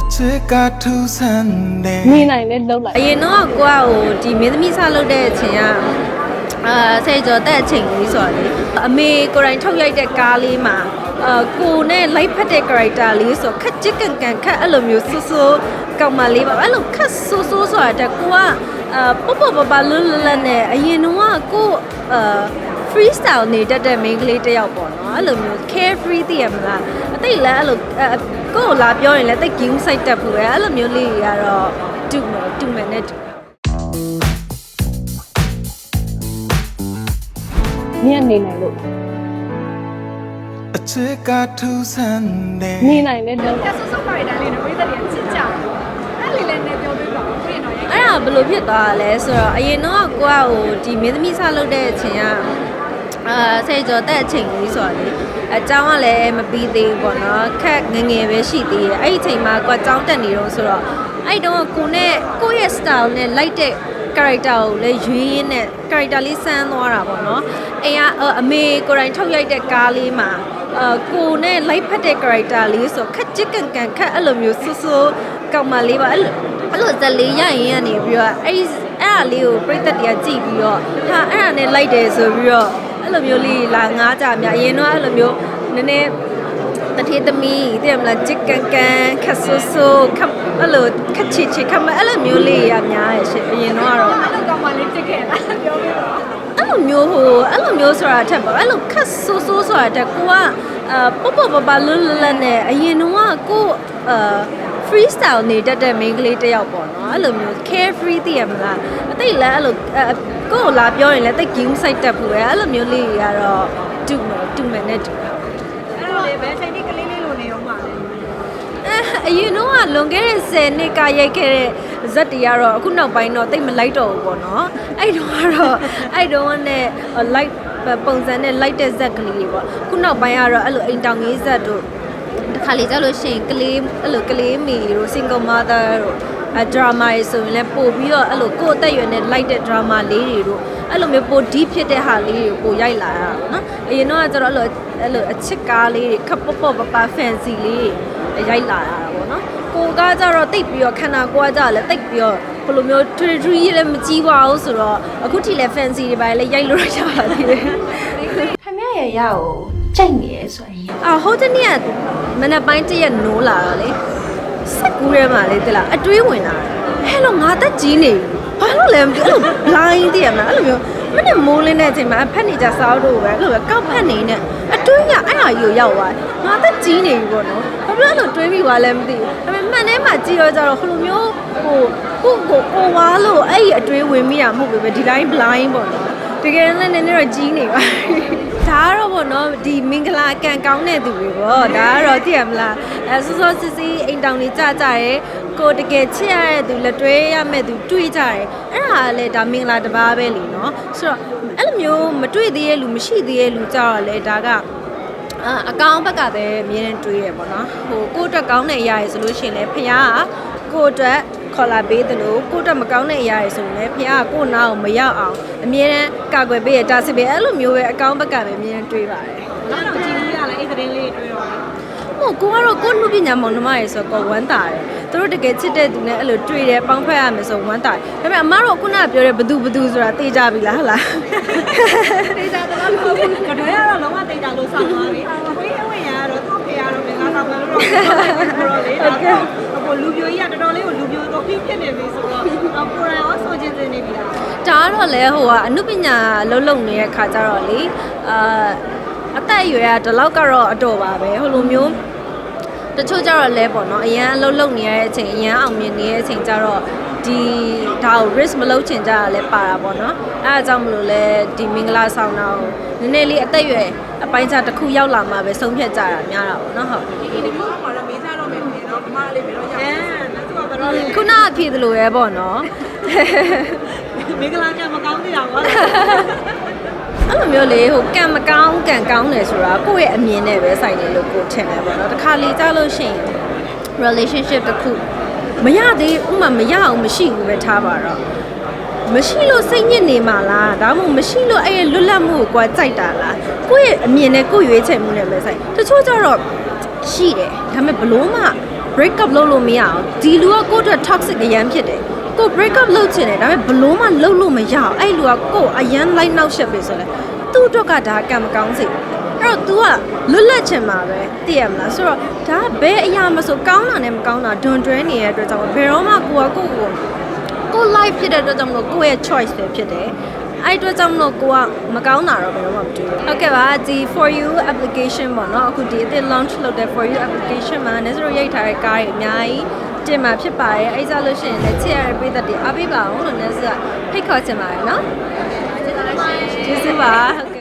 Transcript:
အချစ်ကထူးဆန်းတယ်နေနိုင်လဲလုံးလိုက်အရင်တော့ကိုကဟိုဒီမင်းသမီးစလုပ်တဲ့အချိန်ကအာဆယ်ကျော်တက်အချိန်လေးဆိုတော့လေအမေကိုယ်တိုင်ထုတ်ရိုက်တဲ့ကားလေးမှာအာကိုနဲ့လိုက်ဖက်တဲ့ character လေးဆိုခက်ချစ်ကန်ကန်ခက်အဲ့လိုမျိုးဆူဆူကောင်မလေးပါအဲ့လိုခက်ဆူဆူဆိုတာတက်ကိုကအာပပပပလွတ်လွတ်လပ်နဲ့အရင်တော့ကိုအာ freestyle နေတတ်တဲ့ main ကလေးတစ်ယောက်ပေါ့နော်အဲ့လိုမျိုး carefree သိရမလားအသိလည်းအဲ့လိုအဲ့ ကိုယ်လာပြောရင်လည်းတိတ် game site တက်ဘူးလေအဲ့လိုမျိုးလေးတွေကတော့တူမယ်တူမယ်နဲ့တူမြင်နေနိုင်လို့အချစ်ကထူးဆန်းတယ်နေနိုင်လဲလုံးလိုက်ဆော့ဆော့ပါရတဲ့လေးတွေပြည့်တဲ့ချစ်ကြအဲ့လေးလည်းနေပြောပြပါဦးပြင်တော့ရိုက်အဲ့ဒါဘယ်လိုဖြစ်သွားတာလဲဆိုတော့အရင်တော့ကိုကဟိုဒီမင်းသမီးစလုပ်တဲ့အချိန်က အာဆယ်ကျော်တဲ့အချိန်လေးဆိုတာလေအကြောင်းကလည်းမပြီးသေးဘူးပေါ့နော်ခက်ငငယ်ပဲရှိသေးတယ်အဲ့ဒီအချိန်မှာကိုကကြောင်းတက်နေတော့ဆိုတော့အဲ့တော့ကိုနဲ့ကိုရဲ့ style နဲ့လိုက်တဲ့ character ကိုလည်းရွေးရင်းနဲ့ character လေးစမ်းသွားတာပေါ့နော်။အဲကအမေကိုယ်တိုင်ထုတ်ရိုက်တဲ့ကားလေးမှာအကိုနဲ့လိုက်ဖက်တဲ့ character လေးဆိုခက်ချစ်ကန်ကန်ခက်အဲ့လိုမျိုးဆူဆူကောင်မလေးပါအဲ့လိုအဲ့လိုဇက်လေးရရင်ရနေပြီးတော့အဲ့အဲ့အလေးကိုပြိတ္တတွေကကြည့်ပြီးတော့ဟာအဲ့ဒါနဲ့လိုက်တယ်ဆိုပြီးတော့ လိုမျိုးလေးလာငားကြမြအရင်တော့အဲ့လိုမျိုးနည်းနည်းတထေးသမီးသိရမလားချစ်ကန်ကန်ခက်ဆူဆူခပ်အဲ့လိုခက်ချစ်ချစ်ခမအဲ့လိုမျိုးလေးရများရဲ့ရှင်အရင်တော့ကတော့အဲ့လိုကောင်မလေးချစ်ခဲ့တာပြောပြပါအဲ့လိုမျိုးဟိုအဲ့လိုမျိုးဆိုတာအထက်ပေါ့အဲ့လိုခက်ဆူဆူဆိုတာအထက်ကိုကအာပပပပလွတ်လွတ်လပ်နဲ့အရင်တော့ကကိုအာ freestyle နေတတ်တဲ့ main ကလေးတစ်ယောက်ပေါ့နော်အဲ့လိုမျိုး carefree သိရမလားအသိလည်းအဲ့လိုအဲ့ ကိုယ်လာပြောရင်လည်းတိတ် game site တက်ဘူးပဲအဲ့လိုမျိုးလေးတွေကတော့တူမယ်တူမယ်နဲ့တူတယ်အဲ့တော့လေဘယ်ချိန်ဒီကလေးလေးလိုနေအောင်ပါလဲအဲအရင်တော့ကလွန်ခဲ့တဲ့10နှစ်ကရိုက်ခဲ့တဲ့ဇက်တွေကတော့အခုနောက်ပိုင်းတော့တိတ်မလိုက်တော့ဘူးပေါ့နော်အဲ့တော့ကတော့အဲ့တော့ကနဲ့ light ပုံစံနဲ့ light တဲ့ဇက်ကလေးတွေပေါ့အခုနောက်ပိုင်းကတော့အဲ့လိုအိမ်တောင်ကြီးဇက်တို့တခါလေကြာလို့ရှိရင်ကလေးအဲ့လိုကလေးမီတို့ single mother တို့အ ဒရာမာတွေဆိုရင်လည်းပို့ပြီးတော့အဲ့လိုကိုယ့်အသက်အရွယ်နဲ့ light တဲ့ drama လေးတွေတို့အဲ့လိုမျိုးပို deep ဖြစ်တဲ့ဟာလေးတွေကိုပိုရိုက်လာတာပေါ့နော်အရင်တော့ကကျတော့အဲ့လိုအဲ့လိုအချစ်ကားလေးတွေခပ်ပေါ့ပေါ့ပပ fancy လေးတွေရိုက်လာတာပေါ့နော်ကိုကကြတော့တိတ်ပြီးတော့ခန္ဓာကိုယ်ကကြလည်းတိတ်ပြီးတော့ဘယ်လိုမျိုး tree လည်းမကြီးပါဘူးဆိုတော့အခုထိလည်း fancy တွေပါလေရိုက်လို့ရပါသေးတယ်ခမရရရကိုကြိုက်နေရဲဆိုရင်အာဟိုတနေ့ကမနက်ပိုင်းတရက်နိုးလာတော့လေ စက်ကူးထဲမှာလေတလားအတွေးဝင်လာတယ်ဟဲ့လို့ငါတက်ကြီးနေပြီဘာလို့လဲမသိဘူးအဲ့လို blind တည်ရမလားအဲ့လိုမျိုးမနေ့မိုးလင်းတဲ့အချိန်မှာဖက်နေကြစားတော့ပဲအဲ့လိုပဲကောက်ဖက်နေနဲ့အတွင်းကအဲ့ဟာကြီးကိုရောက်သွားတယ်ငါတက်ကြီးနေပြီပေါ့နော်ဘာဖြစ်လို့အဲ့လိုတွေးပြီးသွားလဲမသိဘူးဒါပေမဲ့မှန်ထဲမှာကြည့်တော့ကြတော့ဟိုလိုမျိုးဟိုကိုကိုကိုဝါလို့အဲ့ဒီအတွေးဝင်မိတာမဟုတ်ဘူးပဲဒီတိုင်း blind ပေါ့နော်တကယ်လည်းနည်းနည်းတော့ကြီးနေပါ ဒါကတော့ဗောနော်ဒီမင်္ဂလာကံကောင်းတဲ့သူတွေဗောဒါကတော့သိရမလားအဲစောစောစစ်စစ်အိမ်တောင်တွေကြကြရဲကိုတကယ်ချစ်ရတဲ့သူလက်တွဲရမဲ့သူတွေ့ကြတယ်အဲ့ဒါကလည်းဒါမင်္ဂလာတစ်ပါးပဲလीနော်ဆိုတော့အဲ့လိုမျိုးမတွေ့သေးရဲ့လူမရှိသေးရဲ့လူကြတော့လေဒါကအာအကောင်ဘက်ကပဲအမြဲတမ်းတွေးရပေါ့နော်ဟိုကိုယ့်အတွက်ကောင်းတဲ့အရာရယ်ဆိုလို့ရှိရင်လည်းဖခင်ကကိုယ့်အတွက် ခေါ်လာပေးတယ်လို့ကိုယ့်အတွက်မကောင်းတဲ့အရာရယ်ဆိုရင်လည်းဖခင်ကကိုယ့်နာကိုမရောက်အောင်အမြဲတမ်းကာကွယ်ပေးရတာစစ်ပေးအဲ့လိုမျိုးပဲအကောင်ဘက်ကပဲအမြဲတမ်းတွေးပါတယ်နောက်တော့ကြည့်လို့ရလဲအဲ့သတင်းလေးတွေတွေ့တော့ဟိုကိုကတော့ကိုလူပညာမောင်နှမရေဆိုတော့ဝမ်းတာတယ်သူတို့တကယ်ချစ်တဲ့သူနဲ့အဲ့လိုတွေ့တယ်ပေါင်းဖက်ရမယ်ဆိုဝမ်းတာတယ်ဒါပေမဲ့အမတို့ကခုနကပြောတဲ့ဘသူဘသူဆိုတာသိကြပြီလားဟလားဒေတာတော့မဟုတ်ဘူးကတော့ရတော့လုံးဝဒေတာလို့ဆောက်သွားပြီဝေးဝေးရတော့သူ့ဖေရတော့မင်္ဂလာဆောင်တယ်လို့တော့ပြောလေဒါကဟို လူပြိုကြီးကတော်တော်လေးကိုလူပြိုတော့ဖြစ်ဖြစ်နေပြီဆိုတော့ကိုရိုင်ရောဆိုချင်းစင်နေပြီလားဒါကတော့လေဟိုကအနုပညာလုံးလုံးနေတဲ့ခါကျတော့လေအာအသက်အရွယ်ကဒီလောက်ကတော့အတော်ပါပဲဟိုလိုမျိုးတချို့ကျတော့လဲပေါ့နော်အရန်အလုံးလုံးနေရတဲ့အချိန်အရန်အောင်မြင်နေတဲ့အချိန်ကျတော့ဒီဒါကို risk မလုပ်ချင်ကြတာလဲပါတာပေါ့နော်အဲအကြောင်းမလို့လဲဒီမင်္ဂလာဆောင်တာကိုနည်းနည်းလေးအသက်အရွယ်အပိုင်းခြားတစ်ခုရောက်လာမှပဲဆုံးဖြတ်ကြတာများတာပေါ့နော်ဟုတ်ဒီဒီမျိုးမှာတော့မေးစားတော့မယ် ပြင်တော့ဒီမှာလေးပြီးတော့ရအောင်အဲသူကဘယ်တော့လဲခုနကဖြေသလိုပဲပေါ့နော်မင်္ဂလာကမကောင်းသေးတာကွာအဲ့လိုမျိုးလေဟိုကံမကောင်းကံကောင်းတယ်ဆိုတာကိုယ့်ရဲ့အမြင်နဲ့ပဲဆိုင်တယ်လို့ကိုထင်တယ်ပေါ့နော်တခါလေကြားလို့ရှိရင် relationship တစ်ခုမရသေးဥမာမရအောင်မရှိဘူးပဲထားပါတော့မရှိလို့စိတ်ညစ်နေမှာလားဒါမှမဟုတ်မရှိလို့အဲ့ရဲ့လွတ်လပ်မှုကိုကိုယ်ကြိုက်တာလားကိုယ့်ရဲ့အမြင်နဲ့ကိုယ့်ရွေးချယ်မှုနဲ့ပဲဆိုင်တချို့ကျတော့ရှိတယ်ဒါပေမဲ့ဘလို့မှ break up လုပ်လို့မရအောင်ဒီလူကကိုယ့်အတွက် toxic အရန်ဖြစ်တယ်ကို break up လုပ်ချင်တယ်ဒါပေမဲ့ဘလို့မှလုပ်လို့မရအောင်အဲ့လူကကိုယ်အရန်လိုက်နောက်ရှက်ပြီဆိုလဲသူ့အတွက်ကဒါကံမကောင်းစေအဲ့တော့ तू ကလွတ်လပ်ချင်မှာပဲသိရမလားဆိုတော့ဒါကဘယ်အရာမဆိုကောင်းတာနဲ့မကောင်းတာဒွန်တွဲနေတဲ့အတွက်ကြောင့်ဘယ်တော့မှကိုကကိုယ့်ကိုယ်ကို life ဖြစ်တဲ့အတွက်ကြောင့်မလို့ကိုယ့်ရဲ့ choice ပဲဖြစ်တယ် အဲ့အတွက်ကြောင့်မလို့ကိုကမကောင်းတာတော့ဘယ်တော့မှမတွေ့ဘူးဟုတ်ကဲ့ပါဒီ for you application ပေါ့နော်အခုဒီအသစ် launch လုပ်တဲ့ for you application မှာ ne ဆိုရိုက်ထားတဲ့ကားတွေအများကြီးတင်မှာဖြစ်ပါတယ်အဲ့ကြလို့ရှိရင်လည်းချစ်ရတဲ့ပြည်သက်တွေအားပေးပါအောင်လို့ ne ကဖိတ်ခေါ်ချင်ပါတယ်နော်ကျေးဇူးပါဟုတ်